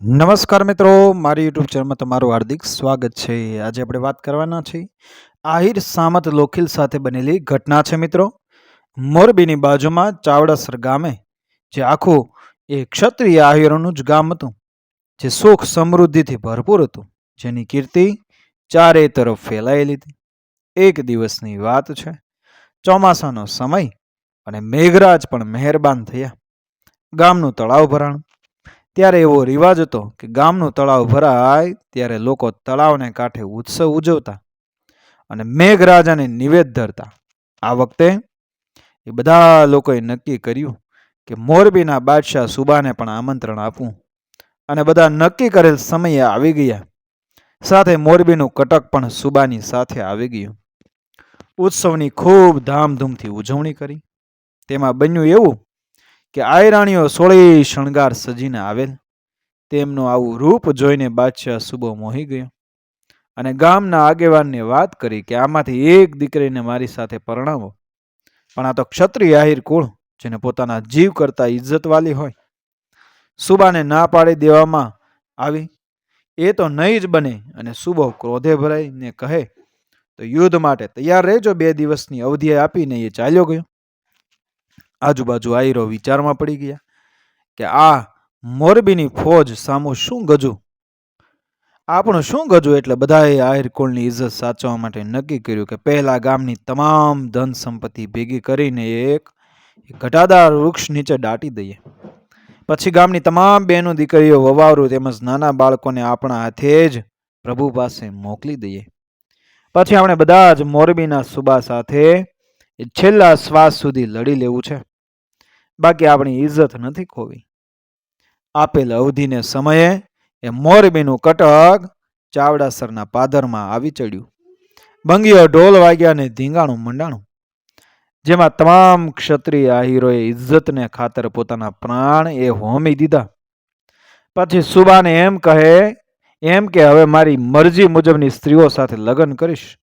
નમસ્કાર મિત્રો, મારી યુટ્યુબ ચેનલમાં તમારું હાર્દિક સ્વાગત છે. આજે આપણે વાત કરવાના છીએ આહિર સામત લોખીલ સાથે બનેલી ઘટના છે મિત્રો. મોરબીની બાજુમાં ચાવડાસર ગામે, જે આખું એ ક્ષત્રિય આહિરોનું જ ગામ હતું, જે સુખ સમૃદ્ધિથી ભરપૂર હતું, જેની કીર્તિ ચારે તરફ ફેલાયેલી હતી. એક દિવસની વાત છે, ચોમાસાનો સમય અને મેઘરાજ પણ મહેરબાન થયા. ગામનું તળાવ ભરાણું ત્યારે એવો રિવાજ હતો કે ગામનું તળાવ ભરાય ત્યારે લોકો તળાવને કાંઠે ઉત્સવ ઉજવતા અને મેઘરાજાને નિવેદ ધરતા. આ વખતે એ બધા લોકોએ નક્કી કર્યું કે મોરબીના બાદશાહ સુબાને પણ આમંત્રણ આપવું અને બધા નક્કી કરેલ સમયે આવી ગયા. સાથે મોરબીનું કટક પણ સુબાની સાથે આવી ગયું. ઉત્સવની ખૂબ ધામધૂમથી ઉજવણી કરી. તેમાં બન્યું એવું કે આયરાણીઓ સોળે શણગાર સજીને આવેલ. તેમનું આવું રૂપ જોઈને બાદશાહ સુબો મોહી ગયો અને ગામના આગેવાનને વાત કરી કે આમાંથી એક દીકરીને મારી સાથે પરણાવો. પણ આ તો ક્ષત્રિય આહિર કુળ, જેને પોતાના જીવ કરતા ઇજ્જતવાલી હોય. સુબાને ના પાડી દેવામાં આવી. એ તો નહીં જ બને અને સુબો ક્રોધે ભરાઈને કહે, તો યુદ્ધ માટે તૈયાર રહેજો, બે દિવસની અવધિ આપીને એ ચાલ્યો ગયો. આજુબાજુ આયરો વિચારમાં પડી ગયા કે આ મોરબીની ફોજ સામું શું ગજું? આપણું શું ગજું એટલે બધાએ આહિર કુળની ઇજ્જત સાચવવા માટે નક્કી કર્યું કે પહેલા ગામની તમામ ધન સંપત્તિ ભેગી કરીને એક ઘટાદાર વૃક્ષ નીચે દાટી દઈએ. પછી ગામની તમામ બહેનો દીકરીઓ, વવાવરું તેમજ નાના બાળકોને આપણા હાથે જ પ્રભુ પાસે મોકલી દઈએ. પછી આપણે બધા જ મોરબીના સુબા સાથે છેલ્લા શ્વાસ સુધી લડી લેવું છે. બાકી આપણી ઇજ્જત નથી ખોવી. આપેલ અવધિને સમયે એ મોરબીનું કટક ચાવડાસરના પાદરમાં આવી ચડ્યું. બંગીઓ ઢોલ વાગ્યા અને ધીંગાણું મંડાણું. જેમાં તમામ ક્ષત્રિય આહીરોએ ઇજ્જતને ખાતર પોતાના પ્રાણ એ હોમી દીધા. પછી સુબાને એમ કહે, એમ કે હવે મારી મરજી મુજબની સ્ત્રીઓ સાથે લગ્ન કરીશ.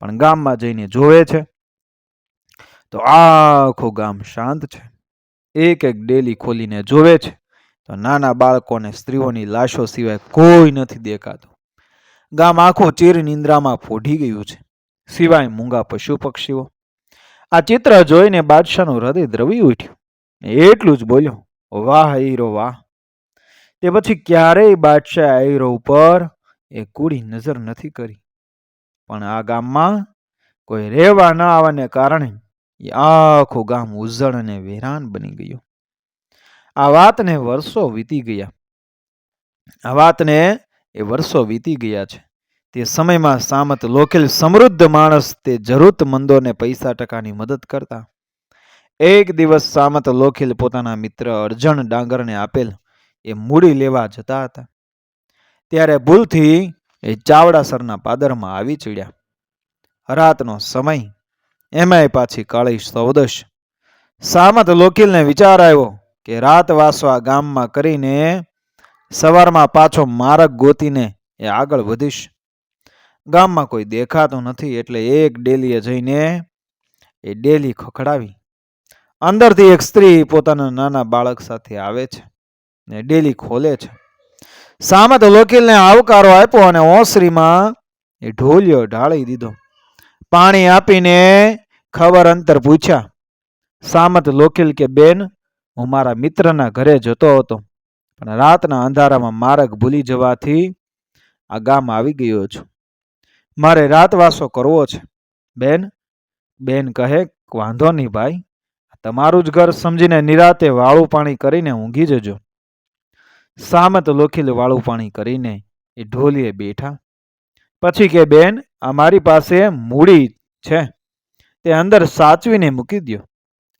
પણ ગામમાં જઈને જોવે છે. તો આખું ગામ શાંત છે. એક એક ડેલી ખોલીને જોવે છે, તો નાના બાળકોને સ્ત્રીઓની લાશો સિવાય કોઈ નથી દેખાતું. ગામ આખું ચીર નિંદ્રામાં ફોઢી ગયું છે, સિવાય મૂંગા પશુ પક્ષીઓ. આ ચિત્ર જોઈને બાદશાહનું હૃદય દ્રવી ઉઠ્યું. એટલું જ બોલ્યો, વાહ હીરો વાહ. તે પછી ક્યારેય બાદશાહ આયરો ઉપર એ કુડી નજર નથી કરી. પણ આ ગામમાં કોઈ રહેવા ન આવવાને કારણે એ આખું ગામ ઉજ્જળ અને વેરાન બની ગયું. આ વાતને વર્ષો વીતી ગયા. આ વાતને એ વર્ષો વીતી ગયા છે. તે સમયમાં સામત લોકેલ સમૃદ્ધ માણસ તે જરૂરતમંદોને પૈસા ટકાની મદદ કરતા. એક દિવસ સામત લોખીલ પોતાના મિત્ર અર્જણ ડાંગરને આપેલ એ મૂડી લેવા જતા હતા. ત્યારે ભૂલથી એ ચાવડાસરના પાદરમાં આવી ચડ્યા. રાતનો સમય એમાંય પાછી કાળી સૌદશ. સામત લોકિલને વિચાર આવ્યો કે રાત વાસવા ગામમાં કરીને સવારમાં પાછો માર્ગ ગોતીને એ આગળ વધીશ. ગામમાં કોઈ દેખાતો નથી એટલે એક ડેલીએ જઈને એ ડેલી ખખડાવી. અંદરથી એક સ્ત્રી પોતાના નાના બાળક સાથે આવે છે ને ડેલી ખોલે છે. સામત લોકિલને આવકારો આપ્યો અને ઓસરીમાં એ ઢોલિયો ઢાળી દીધો. પાણી આપીને ખબર અંતર પૂછ્યા. સામત લોખીલ કે બેન, હું મારા મિત્રના ઘરે જતો હતો, પણ રાતના અંધારામાં માર્ગ ભૂલી જવાથી આ ગામ આવી ગયો છું. મારે રાતવાસો કરવો છે. બેન બેન કહે, વાંધો નહીં ભાઈ, તમારું જ ઘર સમજીને નિરાતે વાળું પાણી કરીને ઊંઘી જજો. સામત લોખીલ વાળું પાણી કરીને એ ઢોલીએ બેઠા. પછી કે, બેન, આ મારી પાસે મૂડી છે. તે અંદર સાચવીને મૂકી દો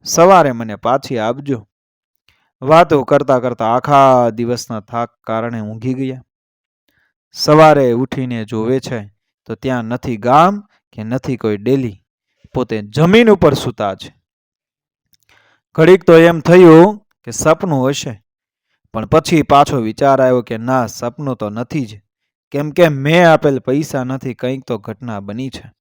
સવારે મને પાછી આપજો. વાતો કરતા કરતા આખા દિવસના થાક કારણે ઊંઘી ગયા. સવારે ઉઠીને જોવે છે તો ત્યાં નથી ગામ કે નથી કોઈ ડેલી. પોતે જમીન ઉપર સૂતા છે. ઘડીક તો એમ થયું કે સપનું હશે. પણ પછી પાછો વિચાર આવ્યો કે ના, સપનું તો નથી જ. કેમ કે મેં આપેલ પૈસા નથી, કંઈક તો ઘટના બની છે.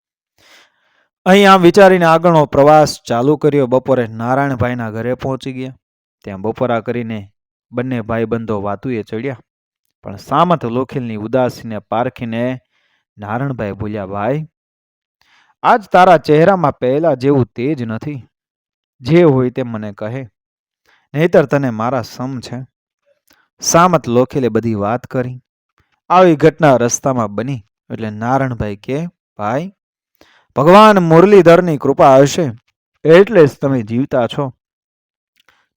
અહીં આમ વિચારીને આગળનો પ્રવાસ ચાલુ કર્યો. બપોરે નારાયણભાઈના ઘરે પહોંચી ગયા. ત્યાં બપોરા કરીને બંને ભાઈબંધો વાતુએ ચડ્યા. પણ સામત લોખીલની ઉદાસીને પારખીને નારણભાઈ બોલ્યા, ભાઈ, આજ તારા ચહેરામાં પહેલા જેવું તેજ નથી. જે હોય તે મને કહે. નહીતર તને મારા સમ છે. સામત લોખીલે બધી વાત કરી. આવી ઘટના રસ્તામાં બની એટલે નારણભાઈ કે, ભાઈ ભગવાન મુરલીધરની કૃપા હશે, એટલે જ તમે જીવતા છો.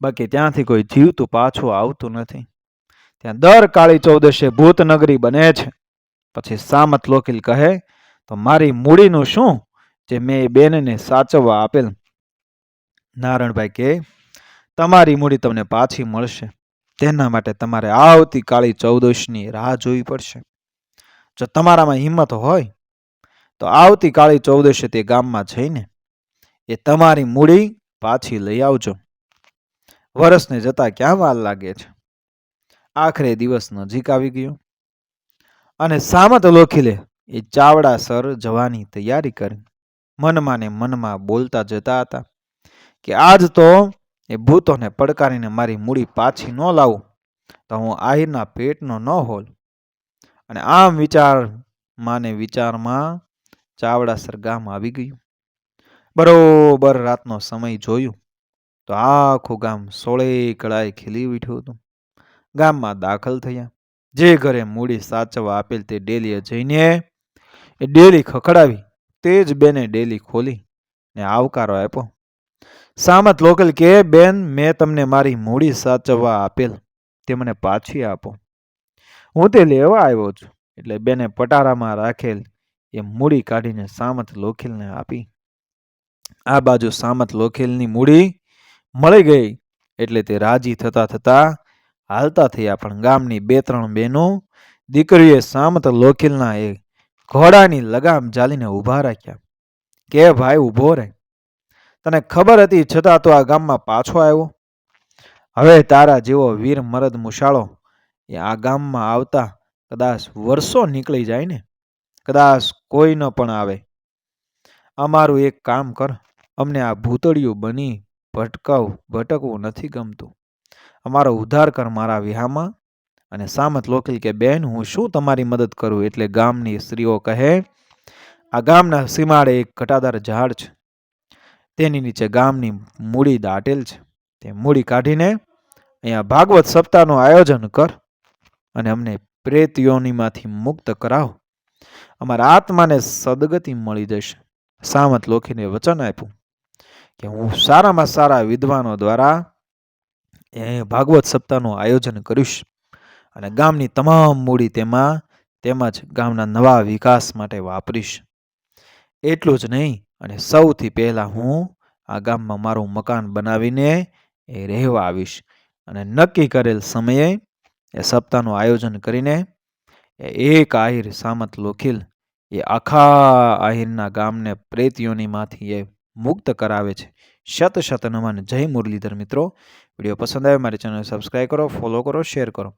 બાકી ત્યાંથી કોઈ જીવતું પાછું આવતું નથી. ત્યાં દર કાળી ચૌદશે ભૂતનગરી બને છે. પછી સામત લોકિલ કહે, તો મારી મૂડીનું શું જે મેં એ બેનને સાચવવા આપેલ? નારણભાઈ કે તમારી મૂડી તમને પાછી મળશે. તેના માટે તમારે આવતી કાળી ચૌદશની રાહ જોવી પડશે. જો તમારામાં હિંમત હોય તો આવતી કાળી ચૌદશે તે ગામમાં જઈને એ તમારી મૂડી પાછી લઈ આવજો. વરસને જતા ક્યાં વાર લાગે છે? આખરે દિવસ નજીક આવી ગયો. અને સામત લોખીલે એ ચાવડાસર જવાની તૈયારી કરી. મનમાં ને મનમાં બોલતા જતા હતા કે આજ તો એ ભૂતોને પડકારીને મારી મૂડી પાછી ન લાવું, તો હું આહિરના પેટનો ન હોલ. અને આમ વિચાર માને વિચારમાં ચાવડાસર ગામ આવી ગયું. બરોબર રાતનો સમય જોયું તો આખું ગામ સોળે કળાએ ખીલી ઉઠ્યું હતું. ગામમાં દાખલ થયા. જે ઘરે મૂડી સાચવવા આપેલ તે ડેલીએ જઈને એ ડેલી ખખડાવી તે જ બેને ડેલી ખોલી ને આવકારો આપ્યો. સામત લોકલ કે, બેન, મેં તમને મારી મૂડી સાચવવા આપેલ. તે મને પાછી આપો. હું તે લેવા આવ્યો છું. એટલે બેને પટારામાં રાખેલ એ મૂડી કાઢીને સામત લોખીલને આપી. આ બાજુ સામત લોખીલની મૂડી મળી ગઈ એટલે તે રાજી થતા થતા હાલતા થયા. પણ ગામની બે ત્રણ બહેનો દીકરીએ સામત લોખીલના એ ઘોડાની લગામ જાલીને ઊભા રાખ્યા. કે ભાઈ ઊભો રહે તને ખબર હતી છતાં તો આ ગામમાં પાછો આવ્યો? હવે તારા જેવો વીર મરદ મુશાળો એ આ ગામમાં આવતા કદાચ વર્ષો નીકળી જાય ને? કદાચ કોઈ ન પણ આવે. અમારું એક કામ કર. અમને આ ભૂતળિયું બની ભટકાવ, ભટકવું નથી ગમતું. અમારો ઉદ્ધાર કર મારા વિહામાં. અને સામત લોકલ કે, બેન, હું શું તમારી મદદ કરું? એટલે ગામની સ્ત્રીઓ કહે, આ ગામના સીમાડે એક ઘટાદાર ઝાડ છે. તેની નીચે ગામની મૂડી દાટેલ છે. તે મૂડી કાઢીને અહીંયા ભાગવત સપ્તાહનું આયોજન કર અને અમને પ્રેત યોનિમાંથી મુક્ત કરાવ. અમારા આત્માને સદગતિ મળી જશે. સામત લોખીને વચન આપ્યું કે હું સારામાં સારા વિદ્વાનો દ્વારા એ ભાગવત સપ્તાહનું આયોજન કરીશ અને ગામની તમામ મૂડી તેમાં, તેમજ ગામના નવા વિકાસ માટે વાપરીશ. એટલું જ નહીં, અને સૌથી પહેલાં હું આ ગામમાં મારું મકાન બનાવીને એ રહેવા આવીશ અને નક્કી કરેલ સમયે એ સપ્તાહનું આયોજન કરીને એક આહિર સામત લોખીલ, એ આખા આહિરના ગામને પ્રેતીઓનીમાંથી એ મુક્ત કરાવે છે. શત શત નમન. જય મુરલીધર મિત્રો. વીડિયો પસંદ આવે મારી ચેનલ સબસ્ક્રાઈબ કરો ફોલો કરો શેર કરો.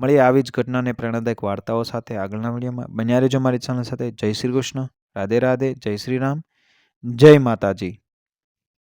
મળીએ આવી જ ઘટનાને પ્રેરણાદાયક વાર્તાઓ સાથે આગળના વિડીયોમાં. બન્યા રહેજો મારી ચેનલ સાથે. જય શ્રી કૃષ્ણ. રાધે રાધે. જય શ્રી રામ. જય માતાજી.